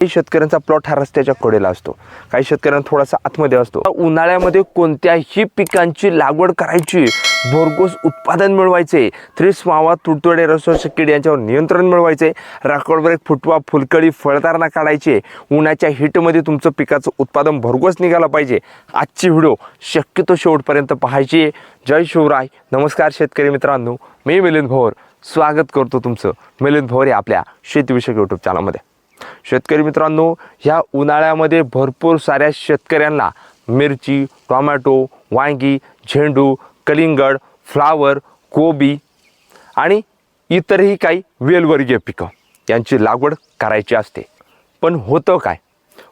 काही शेतकऱ्यांचा प्लॉट हा रस्त्याच्या कडेला असतो. काही शेतकऱ्यांना थोडासा आतमध्ये असतो. उन्हाळ्यामध्ये कोणत्याही पिकांची लागवड करायची भरघोस उत्पादन मिळवायचे थ्रिस मावा तुडतुडे रसोस किड यांच्यावर नियंत्रण मिळवायचे राकोडवर एक फुटवा फुलकळी फळतारणा काढायचे उन्हाच्या हिटमध्ये तुमचं पिकाचं उत्पादन भरघोस निघालं पाहिजे. आजची व्हिडिओ शक्यतो शेवटपर्यंत पाहायची जय शिवराय. नमस्कार शेतकरी मित्रांनो. मी मिलिंद भोर. स्वागत करतो तुमचं मिलिंद भोर या आपल्या शेतीविषयक यूट्यूब चॅनलमध्ये शेतकरी मित्रांनो ह्या उन्हाळ्यामध्ये भरपूर साऱ्या शेतकऱ्यांना मिरची टोमॅटो वांगी झेंडू कलिंगड फ्लावर कोबी आणि इतरही काही वेलवर्गीय पिकं यांची लागवड करायची असते. पण होतं काय?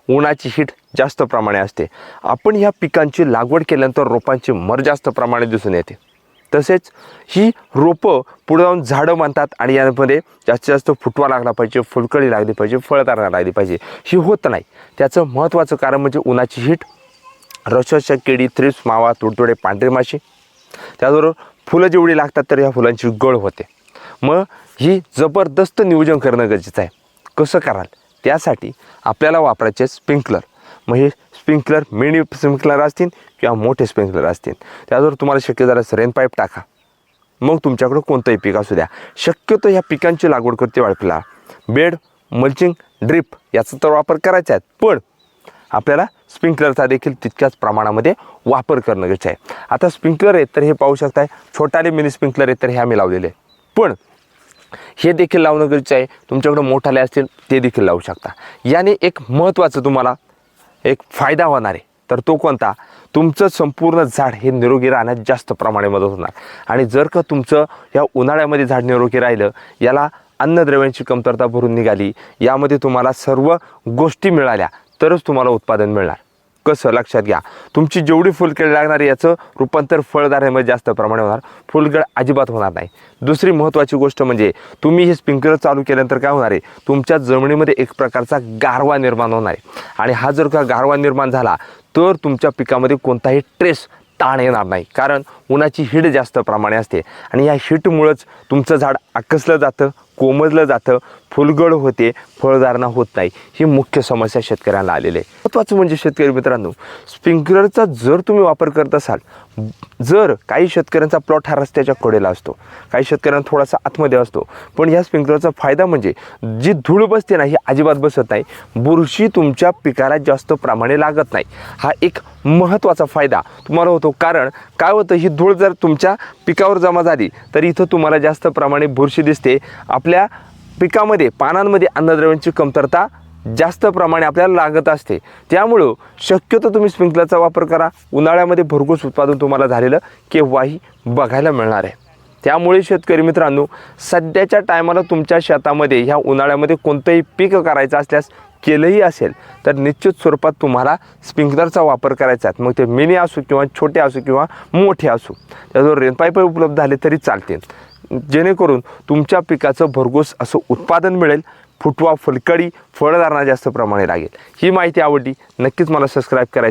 उन्हाची हीट जास्त प्रमाणे असते. आपण ह्या पिकांची लागवड केल्यानंतर रोपांची मर जास्त प्रमाणे दिसून येते. तसेच ही रोपं पुढे जाऊन झाडं मानतात आणि यामध्ये जास्तीत जास्त फुटवा लागला पाहिजे फुलकळी लागली पाहिजे फळधारणा लागली पाहिजे. ही होत नाही. त्याचं महत्त्वाचं कारण म्हणजे उन्हाची हीट रसच्या केळी थ्रिप्स मावा तुडतुडे पांढरे माशी. त्याचबरोबर फुलं जेवढी लागतात तर ह्या फुलांची गळ होते. मग ही जबरदस्त नियोजन करणं गरजेचं आहे. कसं कराल? त्यासाठी आपल्याला वापरायचे स्प्रिंकलर मग हे स्प्रिंकलर मिनी स्प्रिंकलर असतील किंवा मोठे स्प्रिंकलर असतील त्याचबरोबर तुम्हाला शक्य झाल्यास रेन पाईप टाका. मग तुमच्याकडं कोणतंही पीक असू द्या. शक्यतो ह्या पिकांची लागवड करते वाळपीला बेड मल्चिंग ड्रिप याचा तर वापर करायचा आहे. पण आपल्याला स्प्रिंकलरचा देखील तितक्याच प्रमाणामध्ये वापर करणं गरजेचं आहे. आता स्प्रिंकलर आहेत तर हे पाहू शकताय. छोटाले मिनी स्प्रिंकलर आहेत तर हे आम्ही लावलेले. आहे पण हे देखील लावणं गरजेचं आहे. तुमच्याकडं मोठाले असतील ते देखील लावू शकता. याने एक महत्त्वाचं तुम्हाला एक फायदा होणार आहे. तर तो कोणता? तुमचं संपूर्ण झाड हे निरोगी राहण्यात जास्त प्रमाणे मदत होणार. आणि जर का तुमचं या उन्हाळ्यामध्ये झाड निरोगी राहिलं याला अन्नद्रव्यांची कमतरता भरून निघाली यामध्ये तुम्हाला सर्व गोष्टी मिळाल्या तरच तुम्हाला उत्पादन मिळणार. कसं लक्षात घ्या. तुमची जेवढी फुलकेळ लागणार याचं रूपांतर फळधारणेमध्ये म्हणजे जास्त प्रमाणे होणार. फुलगळ अजिबात होणार नाही. दुसरी महत्त्वाची गोष्ट म्हणजे तुम्ही हे स्प्रिंकलर चालू केल्यानंतर काय होणार आहे? तुमच्या जमिनीमध्ये एक प्रकारचा गारवा निर्माण होणार आहे. आणि हा जर का गारवा निर्माण झाला तर तुमच्या पिकामध्ये कोणताही ट्रेस ताण येणार नाही. कारण उन्हाची हीट जास्त प्रमाणे असते. आणि या हीटमुळंच तुमचं झाड आकसलं जातं कोमजलं जातं फुलगळ होते फळधारणा होत नाही. ही मुख्य समस्या शेतकऱ्यांना आलेली आहे. महत्त्वाचं म्हणजे शेतकरी मित्रांनो स्प्रिंकलरचा जर तुम्ही वापर करत असाल जर काही शेतकऱ्यांचा प्लॉट हा रस्त्याच्या कडेला असतो काही शेतकऱ्यांना थोडासा आतमध्ये असतो पण या स्प्रिंकलरचा फायदा म्हणजे जी धूळ बसते ना ही अजिबात बसत नाही. बुरशी तुमच्या पिकाला जास्त प्रमाणे लागत नाही. हा एक महत्त्वाचा फायदा तुम्हाला होतो. कारण काय होतं ही धूळ जर तुमच्या पिकावर जमा झाली तर इथं तुम्हाला जास्त प्रमाणे बुरशी दिसते. आपल्या पिकामध्ये पानांमध्ये अन्नद्रव्यांची कमतरता जास्त प्रमाणे आपल्याला लागत असते. त्यामुळं शक्यतो तुम्ही स्प्रिंकलरचा वापर करा. उन्हाळ्यामध्ये भरघोस उत्पादन तुम्हाला झालेलं केव्हाही बघायला मिळणार आहे. त्यामुळे शेतकरी मित्रांनो सध्याच्या टायमाला तुमच्या शेतामध्ये ह्या उन्हाळ्यामध्ये कोणतंही पीक करायचं असल्यास केलंही असेल तर निश्चित स्वरूपात तुम्हाला स्प्रिंकलरचा वापर करायचा आहे. मग ते मिनी असो किंवा छोटे असो किंवा मोठे असो त्याजवळ रेनपाईप उपलब्ध झाले तरी चालतील. जेणेकरून तुमच्या पिकाचं भरघोस असं उत्पादन मिळेल फुटवा फुलकडी फळधारणा जास्त प्रमाणे लागेल. ही माहिती आवडली नक्कीच मला सबस्क्राईब करायची